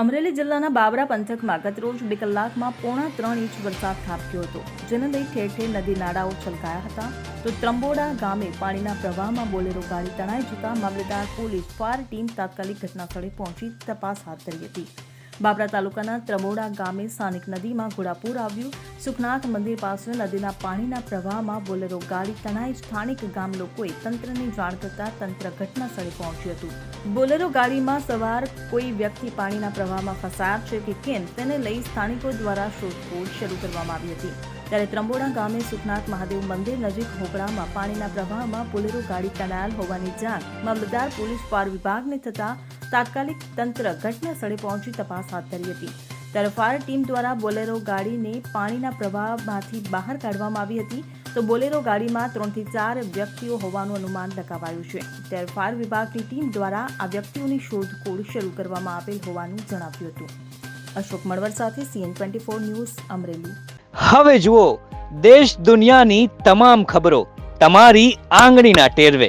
અમરેલી જિલ્લાના બાબરા પંથકમાં ગતરોજ બે કલાકમાં પોણા ત્રણ ઇંચ વરસાદ ખાબક્યો હતો, જેને લઈ ઠેર ઠેર નદી નાળાઓ છલકાયા હતા. તો ત્રંબોડા ગામે પાણીના પ્રવાહમાં બોલેરો ગાડી તણાઈ જતા મામલેદાર પોલીસ ફાયર ટીમ તાત્કાલિક ઘટનાસ્થળે પહોંચી તપાસ હાથ ધરી હતી. બાબરા તાલુકાના ત્રમોડા ગામે સ્થાનિક નદીમાં ઘોડાપૂર આવ્યું. સુખનાથ મંદિર પાસે નદીના પાણીના પ્રવાહમાં બોલેરો ગાડી તણાઈ સ્થાનિક ગામ લોકોએ તંત્રની જાણ કરતા તંત્ર ઘટનાસ્થળે પહોંચ્યું હતું. બોલેરો ગાડીમાં સવાર કોઈ વ્યક્તિ પાણીના પ્રવાહમાં ફસાયા છે કે કેમ તેને લઈ સ્થાનિકો દ્વારા શોધખોળ શરૂ કરવામાં આવી હતી. ત્યારે ત્રંબોડા ગામે સુખનાથ મહાદેવ મંદિર નજીક હોકળામાં પાણીના પ્રવાહમાં બોલેરો ગાડી તણાયેલ હોવાની જાણ મામલતદાર, પોલીસ પાર વિભાગને થતા તાત્કાલિક તંત્ર ઘટના સ્થળે પહોંચી તપાસ હાથ ધરી હતી. ત્યારે ફાયર ટીમ દ્વારા બોલેરો ગાડીને પાણીના પ્રવાહમાંથી બહાર કાઢવામાં આવી હતી. તો બોલેરો ગાડીમાં ત્રણથી ચાર વ્યક્તિઓ હોવાનું અનુમાન લગાવાયું છે. ત્યારે ફાયર વિભાગની ટીમ દ્વારા આ વ્યક્તિઓની શોધખોળ શરૂ કરવામાં આવેલ હોવાનું જણાવ્યું હતું. અશોક મણવર સાથે CN twenty four news, Amreli. હવે જુઓ, દેશ દુનિયાની તમામ ખબરો તમારી આંગળીના ટેરવે.